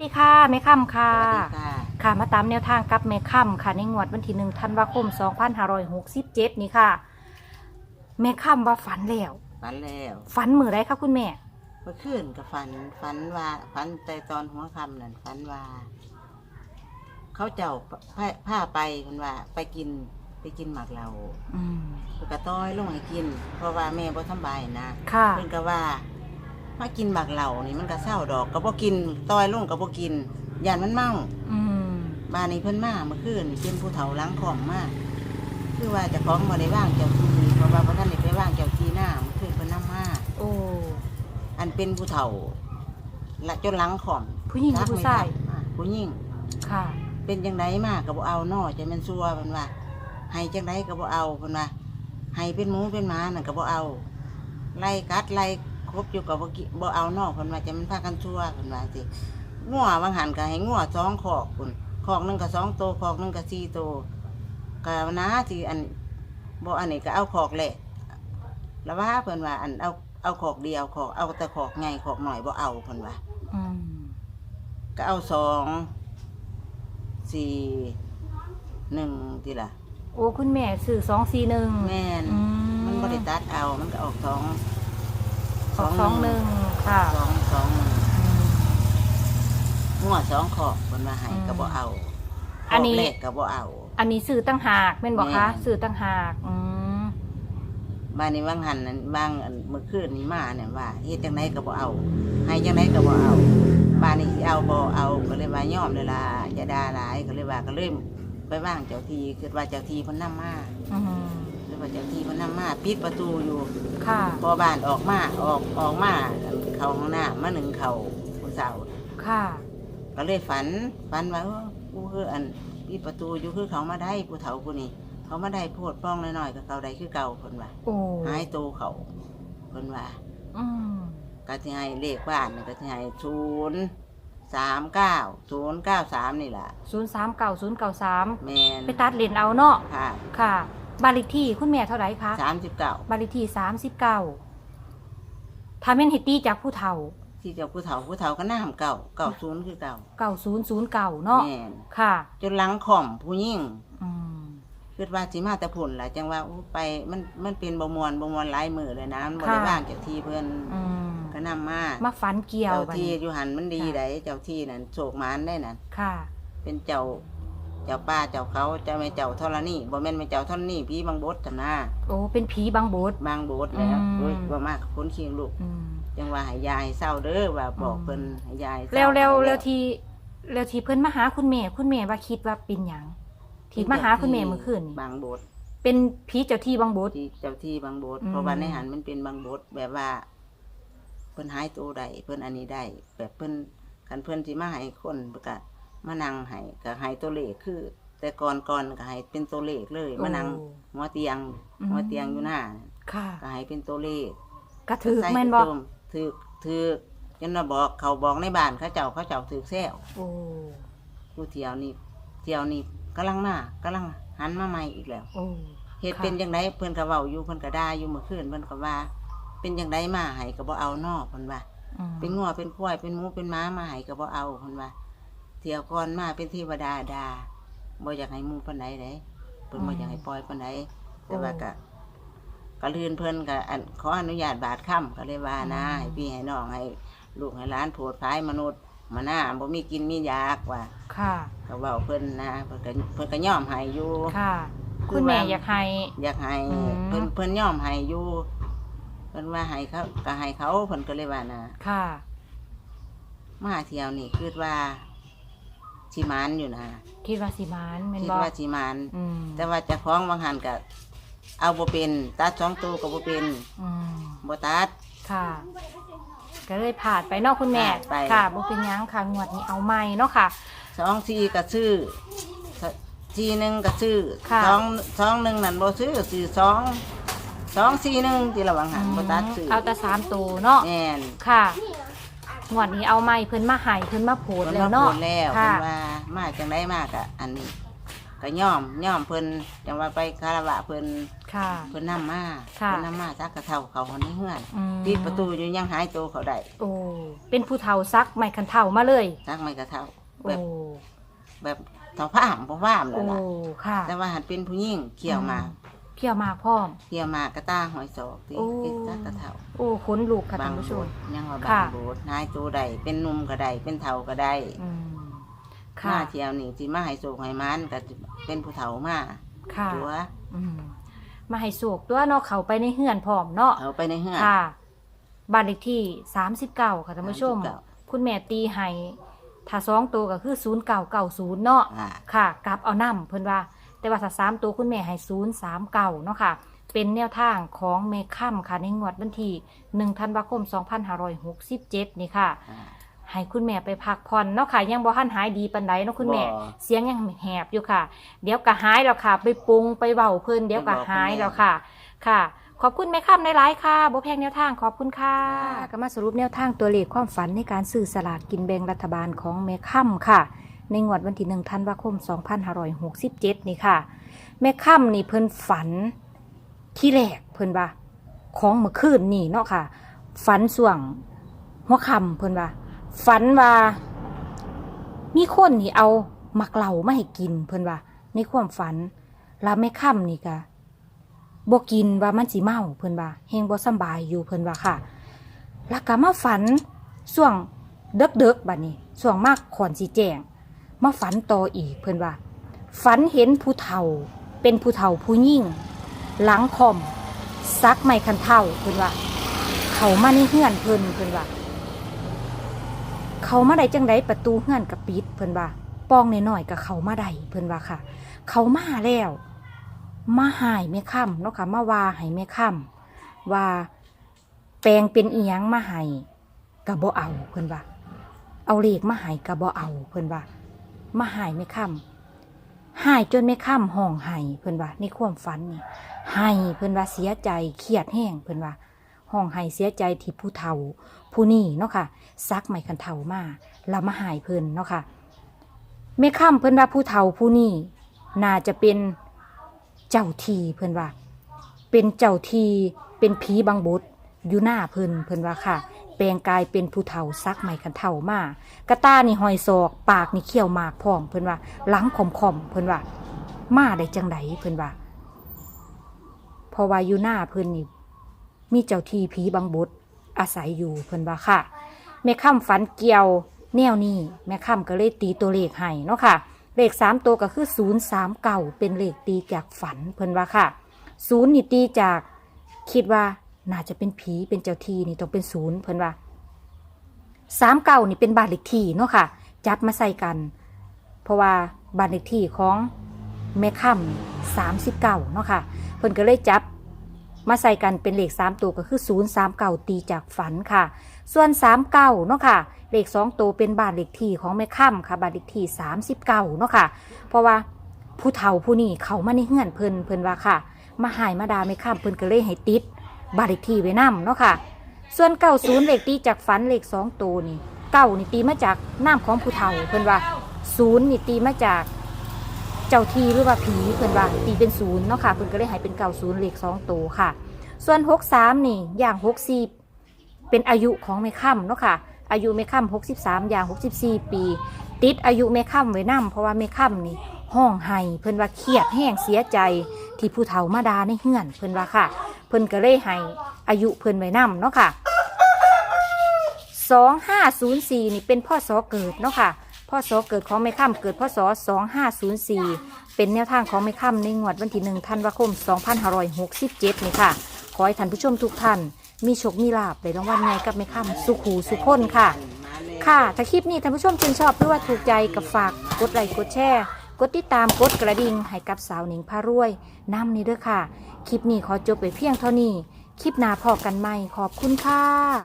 สวัสดีค่ะแม่ค่ำค่ะสวัสดีค่ะ ค่ะมาตามแนวทางกับแม่ค่ำค่ะ ในงวดวันที่หนึ่งธันวาคม 2567 นี่ค่ะแม่ค่ำว่าฝันแล้วฝันแล้วฝันมือไรคะคุณแม่เมื่อคืนก็ฝันฝันว่าฝันแต่ตอนหัวค่ำนั่นฝันว่า เขาเจ้าผ้าผ้าไปมันว่า ไปกินไปกินหมากเราอืมเพิ่นกระต้อยลงให้กิน เพราะว่าแม่บ่สำบายนะค่ะเพิ่นก็ว่า มากินหมากเหล่านี่มันก็เศร้าดอกก็บ่กินต้อยลงก็บ่กินย่านมันเมาอืมบ้านนี้เพิ่นมาเมื่อคืนนี่เป็นผู้เฒ่าล้างของมาก คือว่าเจะของบ่ได้ว่างเจ้าที่เพราะว่าบ่ทันได้ไปว่างเจ้าที่หน้าเมื่อคืนเพิ่นนำมาโอ้อันเป็นผู้เฒ่าละจนหลังขอมผู้หญิงหรือผู้ชายอะผู้หญิง ค่ะ เป็นจังไดมากก็บ่เอาน้อจะแมันซัวเพิ่นว่าให้จังไดก็บ่เอาเพิ่นว่าให้เป็นหมูเป็นหมานั่นก็บ่เอา ไล่กัดไล่ ครบอยู่ก็บ่กิบ่เอาน้อเพิ่นว่าจะมันพากันซัวเพิ่นว่าสิงัวบางหันก็ให้งัวสองขอกพุ่นขอกหนึงก็สองโตวขอกหนึงก็สี่โตวก็นะที่อันบ่อันนี้ก็เอาขอกแหละแล้วว่าเพิ่นว่าอันเอาเอาขอกเดียวขอกเอาแต่ขอกใหญ่ขอกหน่อยบ่เอาเพิ่นว่า อืมก็เอาสองสี่หนึ่งทีละโอ้คุณแม่สื่อสองสี่หนึ่งแม่น อืมันบริตัดเอา มันก็ออกสอง ออกสองหนึ่งค่ะสองสองหนึ่งอืมหัวสองขอบมันมาให้อืมก็บ่เอาอันนี้ขบแรกก็บ่เอา อันนี้สื่อตั้งหากเป็นบอกคะแม่นสื่อตั้งหากอืมบ้านนี้บางหันนั้นบางอันเมื่อคืนนี้มาเนี่ยว่าเฮ็ดจังไดก็บ่เอา ให้จังไดก็บ่เอาบ้านนี้สิเอาบ่เอาก็เลยว่ายอมเลยล่ะอย่าด่าหลายก็เลยว่าก็เลยไปว่างเจ้าที่คือว่าเจ้าที่เพิ่นนำมาอืมหรือ ว่าเจ้าที่เพิ่นนำมาปิดประตูอยู่ค่ะ พอบ้านออกมาออกออกมาเขาห้องน้ำมาหนึ่งเขาผู้สาวค่ะ ก็เลยฝันฝันว่าเออกูคืออันปิดประตูอยู่คือเขามาได้ผู้เฒ่าผู้นี้เขามาได้โพดป้องน้อยๆกับเขาได้คือเก่าคนว่าโอ้หายโตเขาคนว่าอืมก็ที่ให้เลขบ้านนี่ก็ที่ให้ศูนย์สามเก้าศูนย์เก้าสามนี่แหละศูนย์สามเก่าศูนย์เก่าสามแมนไปตัดเลนเอาเนาะค่ะ ค่ะ บานเลขที่คุณแม่เท่าไหร่คะสามสิบเก้าบานเลขที่สามสิบเก้าถ้าแม่นเฮตตี้จากผู้เฒ่าที่เจ้าผู้เฒ่าผู้เฒ่าก็น้ำเก่าเก่าศูนย์คือเก่าเก่าศูนย์ศูนย์เก่าเนาะแมนค่ะ จนหลังข่อมผู้ยิ่งอืมคิดว่าสิมาแต่ผุนแหละจังว่าอู้ไปมันมันเป็นบมวนบมวนหลายมือเลยนะมันบริว่างเจ้าที่เพื่อนอืมก็นำมามาฝันเกี่ยวเจ้าบัดที่นี้อยู่หันมันดีไดเจ้าที่นั่นโศกหมานได้นั่นค่ะ เป็นเจ้า เจ้าป้าเจ้าเขาเจ้าแม่เจ้าธรณีบ่แม่นแม่เจ้าธรณีพี่บางบดจำหน้าโอ้เป็นผีบางโบดบางบดแล้วอืม โอ้ยว่ามากคนเคียงลูกอืม จังว่าให้ยายเศร้าเด้อว่าบอกอืมเพิ่นให้ยายเศร้าแล้วแล้วให้แล้วที่แล้วที่เพิ่นมาหาคุณแม่คุณแม่ว่าคิดว่าเป็นหยังที่มาหาคุณแม่เมื่อคืนนี่บางบดเป็นผีเจ้าที่บางโบด ที่เจ้าที่บางบดอืม เพราะว่าในหันมันเป็นบางบดแบบว่า เพิ่นหายตัวได้เพิ่นอันนี้ได้แบบเพิ่นคันเพิ่นสิมาให้คนเพิ่นก็ มานั่งให้ก็ให้ตัวเลขคือ แต่ก่อนก่อนก็ให้เป็นตัวเลขเลยมานั่งโอ้หัวเตียงอืม หัวเตียงอยู่หน้าค่ะ ก็ให้เป็นตัวเลขกระถือใส่แม่นบ่กระตุ้ถือถือจนมาบอกเขาบอกในบ้านเขาเจ้าเขาเจ้าถือแซวโอ้กูเที่ยวนี่เที่ยวนี่กำลังมากำลังหันมาใหม่อีกแล้ว โอ้เฮ็ดค่ะ เป็นจังไดเพิ่นก็เว้าอยู่เพิ่นก็ด่าอยู่เมื่อคืนเพิ่นก็ว่า เป็นจังไดมาให้ก็บ่เอานอเพิ่นว่า อืมเป็นงัวเป็นควายเป็นหมูเป็นม้ามาให้ก็บ่เอาเพิ่นว่า เที่ยวก่อนมาเป็นเทวดาดาบ่อยากให้หมูปานใดเด้เพิ่นบ่อยากให้ปล่อยปานใดแต่ว่าก็ก็ลื่นเพิ่นก็อันขออนุญาตบาดค่ำก็เลยว่านะให้พี่ให้น้องให้ลูกให้หลานโผดพายมนุษย์มาหน้าบ่มีกินมีอยากว่าค่ะ ก็เว้าเพิ่นนะเพิ่นก็เพิ่นก็ยอมให้อยู่ค่ะคือคุณแม่ว่าอยากให้ อยากให้อืม เพิ่นเพิ่นยอมให้อยู่เพิ่นว่าให้เขาก็ให้เขาเพิ่นก็เลยว่านะค่ะ มาเที่ยวนี่คิดว่า สิมานอยู่นะคิดว่าสิมานแม่นคิดบ่ว่าสิมานอืมแต่ว่าเจะคล้าของบางหันก็เอาบ่เป็น ตัดสองตัวก็บ่เป็นอืมบ่ตัด ค่ะ ก็เลยผ่านไปเนาะคุณแม่ ผ่านไป ค่ะบ่เป็นหยังค่ะงวดนี้เอาใหม่เนาะค่ะ สองสี่ก็ซื้อทีหนึ่งก็ซื้อค่ะ สองสองหนึ่งนั่นบ่ซื้อซื้อสองสองสี่หนึ่งที่ระวังหันบ่ตัดซื้อเอาแต่สามตัวเนาะ แม่นค่ะ งวดนี้เอาใหม่เพิ่นมาใหายเพิ่นมาโพดเพิ่นแล้วมาเนาะพูดแล้วค่ะเพิ่นว่ามาจังไดมากอะอันนี้ก็ย่อมย่อมเพิ่นจังว่าไปคารวะเพิ่นค่ะ เพิ่นนำมาค่ะ เพิ่นนำมาซักกระเท่าเขาคนในเฮือนอืมปิดประตูอยู่ยังหายตัวเขาได้โอ้เป็นผู้เฒ่าซักไม้คันเฒ่ามาเลย ซักไม่กระเท่าโอ้แบบแบบเท่าผ้าหำบ่ผ้ามนั่โอ้นล่ะค่ะ แต่ว่าหันเป็นผู้หญิงเขี่ยวหมาก เขี่ยวหมากพร้อมเขี่ยวหมากกระตาหอยศอกที่โอ้เป็นซักกระเท่าโอ้ขนลูกค่ะบาท่างนผู้โบชสมถ์ยังว่าค่ะบางโบสถ์นายตัวใดเป็นหนุ่มก็ได้เป็นเฒ่าก็ได้อืมมาค่ะเที่ยวนี่ที่มาให้โศกให้มันก็เป็นผู้เฒ่ามาค่ะ ตัวอืมมาให้โศกตัวเนาะเขาไปในเฮือนพร้อมเนาะเอาไปในเฮือน ค่ะบ้านเลขที่ 39 ค่ะท่านผู้ชม 39 คุณแม่ตีให้ถ้าสองตัวก็คือ 0990 เนาะอ่าค่ะ กลับเอานํเพิ่นว่า แต่ว่าถ้าสามตัวคุณแม่ให้039เนาะค่ะ เป็นแนวทางของเมค่ำค่ะในงวดวันที่1ธันวาคม2567นี่ค่ะอ่าให้คุณแม่ไปพักผ่อนเนาะค่ะ ยังบ่ทันหายดีปานใดเนาะคุณแม่ บ่ เสียงยังแหบอยู่ค่ะ เดี๋ยวก็หายแล้วค่ะ ไปปรุงไปเว้าเพิ่นเดี๋ยวก็หายแล้วค่ะ ค่ะ ขอบคุณแม่ค่ำในหลายๆค่ะบ่แพงแนวทางขอบคุณค่ะก็มาสรุปแนวทางตัวเลขความฝันในการซื้อสลากกินแบ่งรัฐบาลของแม่ค่ำค่ะ ในงวดวันที่1ธันวาคม 2567 นี่ค่ะ แม่ค่ำนี่เพิ่นฝันที่แรกเพิ่นว่า ของเมื่อคืนนี่เนาะค่ะ ฝันส่วงหัวค่ำเพิ่นว่า ฝันว่า มีคนนี่เอามักเหล่ามาให้กินเพิ่นว่า ในความฝันแล้วแม่ค่ำนี่ก็บ่กินว่ามันสิเมาเพิ่นว่าเฮงบ่สบายอยู่เพิ่นว่าค่ะ แล้วก็มาฝันส่วงเดึกๆบัดนี้ส่วงมากขอนสิแจง มาฝันต่ออีกเพิ่อนว่า ฝันเห็นผู้เฒ่า เป็นผู้เฒ่าผู้ยิ่ง หลังคอมซักไม้คันเท่าเพิ่อนว่า เขามาในเฮือนเพิ่อนเพิ่อนว่า เขามาได้จังไดประตูเฮือนกับปิดเพิ่อนว่าปองน้อยกับเขามาได้เพิ่อนว่าค่ะ เขามาแล้ว มาหายแม่ค่ำเนาะค่ะมาว่าให้แม่ค่ำว่าแปลงเป็นเอียงมาให้กะบ่เอาเพิ่อนว่า เอาเลขมาให้กะบ่เอาเพิ่อนว่า มาหายแม่ค่ำหายจนแม่ค่ำห้องไห้เพิ่อนว่าในความฝันนี่ไห้เพิ่อนว่าเสียใจเครียดแห้งเพิ่อนว่าห้องไห้เสียใจที่ผู้เฒ่า ผู้นี่เนาะค่ะซักไม้คันเฒ่ามาแล้วมาหายเพิ่อนเนาะค่ะแม่ค่ำเพิ่อนว่าผู้เฒ่าผู้นี่น่าจะเป็นเจ้าทีเพิ่อนว่า เป็นเจ้าทีเป็นผีบางบดอยู่หน้าเพิ่อนเพิ่อนว่าค่ะ แปลงกายเป็นผู้เฒ่าซักไม้คันเฒ่ามากระตานี่หอยศอก ปากนี่เขี้ยวหมากพร้อมเพิ่นว่าหลังขอมเพิ่นว่ามาได้จังไดเพิ่นว่าพราะว่าอยู่หน้าเพิ่นนี่มีเจ้าที่ผีบางบดอาศัยอยู่เพิ่นว่าค่ะแม่ค่ำฝันเกี่ยวแนวนี้แม่ค่ำก็เลยตีตัวเลขให้เนาะค่ะ เลขสามตัวก็คือศูนย์สามเก่าเป็นเลขตีจากฝันเพิ่นว่าค่ะศูนย์นี่ตีจากคิดว่า น่าจะเป็นผีเป็นเจ้าที่นี่ต้องเป็นศูนย์เพิ่นว่าสามเก่านี่เป็นบ้านเลขที่เนาะค่ะ จับมาใส่กัน เพราะว่าบ้านเลขที่ของแม่ค่ำสามสิบเก้าเนาะค่ะ เพิ่นก็เลยจับมาใส่กันเป็นเลขสามตัวก็คือศูนย์สามเก่าตีจากฝันค่ะ ส่วนสามเก้าเนาะค่ะ เลขสองตัวเป็นบ้านเลขที่ของแม่ค่ำค่ะบ้านเลขที่สามสิบเก้าเนาะค่ะ เพราะว่าผู้เฒ่าผู้นี้เขามาในเฮือนเพิ่นเพิ่นว่าค่ะ มาหายมาดาแม่ค่ำเพิ่นก็เลยให้ติด บานเลขที่ไว้นํเนาะค่ะ ส่วนเก้าศูนย์เลขตีจากฝันเลขสองตัวนี่เก้านี่ตีมาจากน้ำของผู้เฒ่าเพิ่อนว่าศูนย์นี่ตีมาจากเจ้าทีหรือว่าผีเพิ่อนว่าตีเป็นศูนย์เนาะค่ะเพิ่อนก็เลยให้เป็นเก่าศูนย์เลขสองตัวค่ะ ส่วนหกสามนี่อย่างหกสี่เป็นอายุของแม่ค่ำเนาะค่ะ อายุแม่ค่ำหกสิบสามอย่างหกสิบสี่ปี ติดอายุแม่ค่ำไว้นํเพราะว่าแม่ค่ำนี่ห้องไห้เพิ่อนว่าเครียดแห้งเสียใจที่ผู้เฒ่ามาดาในเฮือนเพิ่อนว่าค่ะ เพิ่นก็เลยให้อายุเพิ่นไว้นํเนาะค่ะ 2504 นี่เป็นพ่อสอเกิดเนาะค่ะพ่อสอเกิดของแม่ค่ำเกิดพ่อสอ2504 เป็นแนวทางของแม่ค่ำในงวดวันที่1ธันวาคม 2567 นี่ค่ะ ขอให้ท่านผู้ชมทุกท่าน มีโชคมีลาบในรางวัลใหญ่กับแม่ค่ำสุขหูสุขคนค่ะ ค่ะถ้าคลิปนี้ท่านผู้ชมชื่นชอบหรือว่าถูกใจกับฝากกดไลค์กดแชร์ กดติดตามกดกระดิ่งให้กับสาวหนิงพารวยน้ำนี้ด้วยค่ะ คลิปนี้ขอจบไปเพียงเท่านี้ คลิปหน้าพอกันใหม่ขอบคุณค่ะ